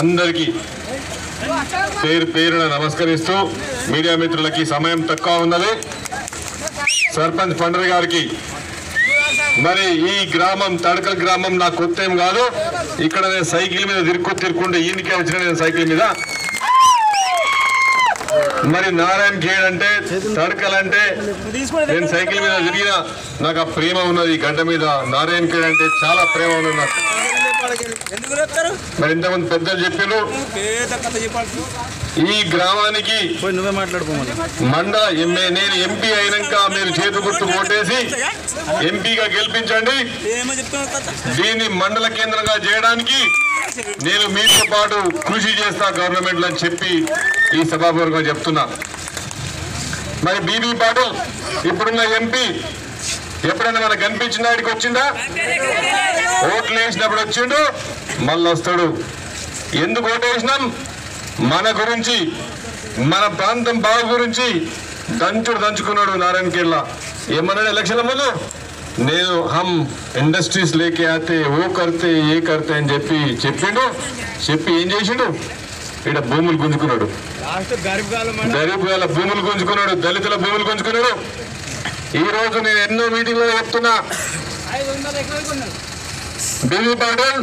అందరికీ పేరు పేరున నమస్కరిస్తూ మీడియా మిత్రులకి సమయం తక్కువ ఉన్నది. సర్పంచ్ పండరి గారికి మరి ఈ గ్రామం తడకల గ్రామం నాకు కొత్త ఏం కాదు. ఇక్కడ నేను సైకిల్ మీద తిరుక్కు తిరుక్కుంటే ఈయనకే వచ్చిన నేను సైకిల్ మీద. మరి నారాయణ గేడ్ అంటే తడకల్ అంటే నేను సైకిల్ మీద తిరిగిన నాకు ఆ ప్రేమ ఉన్నది ఈ గడ్డ మీద. నారాయణ గేడ్ అంటే చాలా ప్రేమ ఉన్నది నాకు. మరి ఇంతమంది పెద్దలు చెప్పారు ఈ గ్రామానికి నువ్వే మాట్లాడుకోమని మండల ఎంఏ నేను ఎంపీ అయినాక మీరు చేతు గుర్తు ఓటేసి ఎంపీగా గెలిపించండి. దీన్ని మండల కేంద్రంగా చేయడానికి నేను మీతో పాటు కృషి చేస్తా గవర్నమెంట్ అని చెప్పి ఈ సభాపూర్వకంగా చెప్తున్నా. మరి బీబీ పాటిల్ ఇప్పుడున్న ఎంపీ ఎప్పుడైనా మనకు కనిపించిన వాడికి వచ్చిందా? ఓట్లు వేసినప్పుడు వచ్చిండు మళ్ళీ వస్తాడు. ఎందుకు ఓటేసినాం మన గురించి మన ప్రాంతం బాగు గురించి దంచుడు దంచుకున్నాడు నారాయణ కిల్లా ఏమన్నాడు ఎలక్షన్ల ముందు? నేను హమ్ ఇండస్ట్రీస్ లేకే ఆతే ఓ కర్తే ఏ కర్తే అని చెప్పి చెప్పిండు. చెప్పి ఏం చేసిండు? ఇక్కడ భూములు గుంజుకున్నాడు. గరీబ్ వాళ్ళ భూములు గుంజుకున్నాడు దళితుల భూములు గుంజుకున్నాడు. ఈరోజు నేను ఎన్నో మీటింగ్లో చెప్తున్నా బీబీ పాటిల్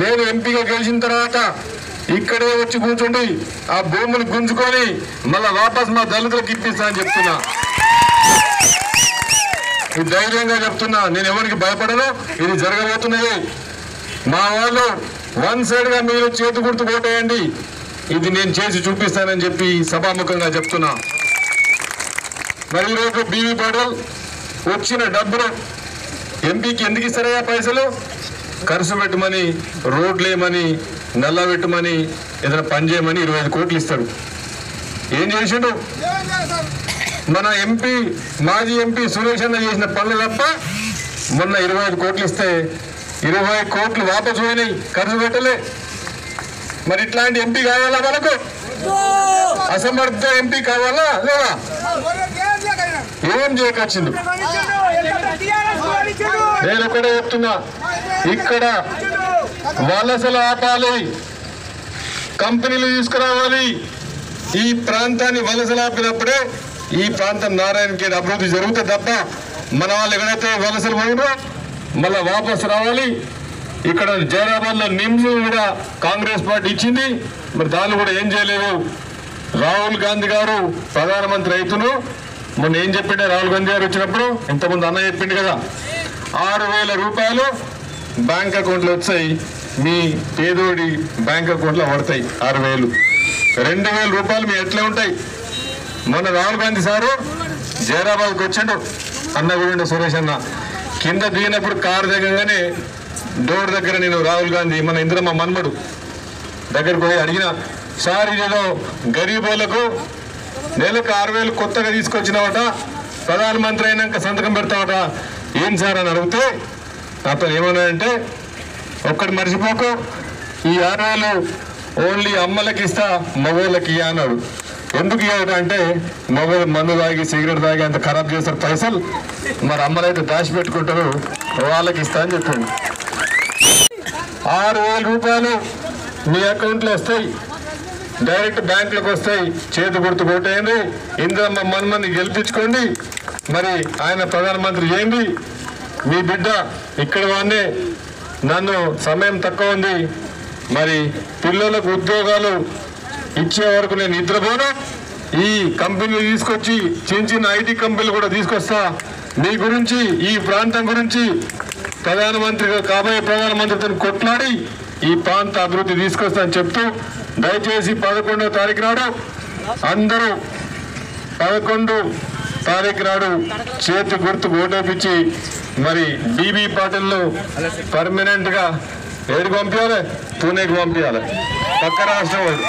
నేను ఎంపీగా గెలిచిన తర్వాత ఇక్కడే వచ్చి కూర్చుండి ఆ భూములు గుంజుకొని మళ్ళా వాపస్ మా దళితులకు ఇప్పిస్తా అని చెప్తున్నా. ఇది ధైర్యంగా చెప్తున్నా. నేను ఎవరికి భయపడను. ఇది జరగబోతున్నది. మా వాళ్ళు వన్ సైడ్గా మీరు చేతి గుర్తు కొట్టేయండి. ఇది నేను చేసి చూపిస్తానని చెప్పి సభాముఖంగా చెప్తున్నా. మరి ఈరోజు బీవీ పాటిల్ వచ్చిన డబ్బును ఎంపీకి ఎందుకు ఇస్తారయ్యా పైసలు? ఖర్చు పెట్టమని రోడ్లు వేయమని నల్ల పెట్టమని ఏదైనా పని చేయమని ఇరవై ఐదు కోట్లు ఇస్తాడు ఏం చేసిండు? మన ఎంపీ మాజీ ఎంపీ సురేష్ అన్న చేసిన పనులు తప్ప మొన్న ఇరవై ఐదు కోట్లు ఇస్తే ఇరవై కోట్లు వాపసు పోయినాయి. ఖర్చు పెట్టలే. మరి ఇట్లాంటి ఎంపీ కావాలా మనకు? అసమర్థ ఎంపీ కావాలా? లేదా? ఏం చేయకొచ్చింది నేను ఒకటే చెప్తున్నా. ఇక్కడ వలసలు ఆపాలి. కంపెనీలు తీసుకురావాలి. ఈ ప్రాంతాన్ని వలసలు ఆపినప్పుడే ఈ ప్రాంతం నారాయణఖేడ్ అభివృద్ధి జరుగుతుంది తప్ప మన వాళ్ళు ఎక్కడైతే వలసలు పోయినో మళ్ళా వాపస్ రావాలి. ఇక్కడ జైరాబాద్లో నిమ్స్ కూడా కాంగ్రెస్ పార్టీ ఇచ్చింది. మరి దాన్ని కూడా ఏం చేయలేదు రాహుల్ గాంధీ గారు ప్రధానమంత్రి అవుతును మొన్న ఏం చెప్పిండే? రాహుల్ గాంధీ గారు వచ్చినప్పుడు ఇంతకుముందు అన్న చెప్పిండు కదా ఆరు వేల రూపాయలు బ్యాంక్ అకౌంట్లో వచ్చాయి. మీ పేదోడి బ్యాంక్ అకౌంట్లో పడతాయి ఆరు వేలు. రెండు వేల రూపాయలు మీ ఎట్లే ఉంటాయి. మొన్న రాహుల్ గాంధీ సారు జైరాబాద్కి వచ్చిండు. అన్న కూడా సురేష్ అన్న. కింద దిగినప్పుడు కారు దిగంగానే డోర్ దగ్గర నేను రాహుల్ గాంధీ మన ఇంద్రమ్మ మన్మడు దగ్గరకు పోయి అడిగిన సార్ ఇదేదో గరీబులకు నెలకు ఆరు వేలు కొత్తగా తీసుకొచ్చినావట. ప్రధానమంత్రి అయినాక సంతకం పెడతావట. ఏం సార్ అని అడిగితే అతను ఏమన్నాడంటే ఒక్కటి మర్చిపోకు ఈ ఆరు వేలు ఓన్లీ అమ్మలకి ఇస్తా మగోళ్ళకి ఇయ్య అన్నాడు. ఎందుకు ఇవ్వట అంటే మగోళ్ళు మందు తాగి సిగరెట్ తాగి అంత ఖరాబ్ చేస్తారు పైసలు. మరి అమ్మలైతే దాచిపెట్టుకుంటారు వాళ్ళకి ఇస్తా అని చెప్పండి ఆరు వేల రూపాయలు మీ అకౌంట్లో వస్తాయి. డైరెక్ట్ బ్యాంకులకు వస్తాయి. చేతి గుర్తు కొట్టేయండి. ఇంద్రమ్మ మన్మని గెలిపించుకోండి. మరి ఆయన ప్రధానమంత్రి ఏంది మీ బిడ్డ ఇక్కడ వాడినే. నన్ను సమయం తక్కువ ఉంది. మరి పిల్లలకు ఉద్యోగాలు ఇచ్చే వరకు నేను నిద్రపోను. ఈ కంపెనీలు తీసుకొచ్చి చిన్న చిన్న ఐటీ కంపెనీలు కూడా తీసుకొస్తా. మీ గురించి ఈ ప్రాంతం గురించి ప్రధానమంత్రిగా కాబోయే ప్రధానమంత్రితో కొట్లాడి ఈ ప్రాంత అభివృద్ధి తీసుకొస్తానని చెప్తూ దయచేసి పదకొండవ తారీఖు నాడు అందరూ పదకొండు తారీఖు నాడు చేతి గుర్తు ఓటేపించి మరి బీబీ పాటిల్ను పర్మనెంట్గా ఏడు పంపించాలి పూణేకి పంపించాలి పక్క రాష్ట్రం వాళ్ళు